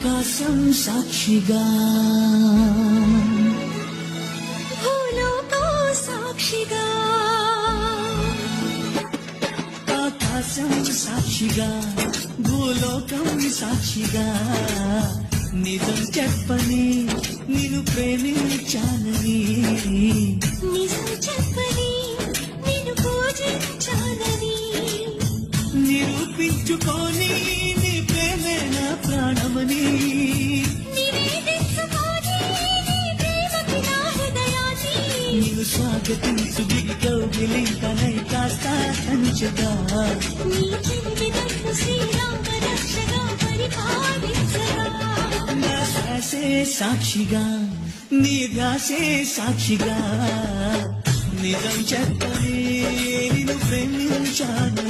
ఆకాశం సాక్షిగా సాక్షిగా ఆకాశం సాక్షిగా భూలోకం సాక్షిగా నిజం చెప్పని నిన్ను ప్రేమించానని. నిజం చెప్పని నిన్ను పూజించాలని నిరూపించుకొని హృదయాన్ని నిన్ను స్వాగతించు గిలికౌగిలింకనై కాస్త కంచగా నీ చెలిమి నన్ను శ్రీరామ రక్షగా పరిపాలించగా నా శ్వాసే సాక్షిగా నీ ధ్యాసే సాక్షిగా. నిజం చెప్పని నిన్ను ప్రేమించానని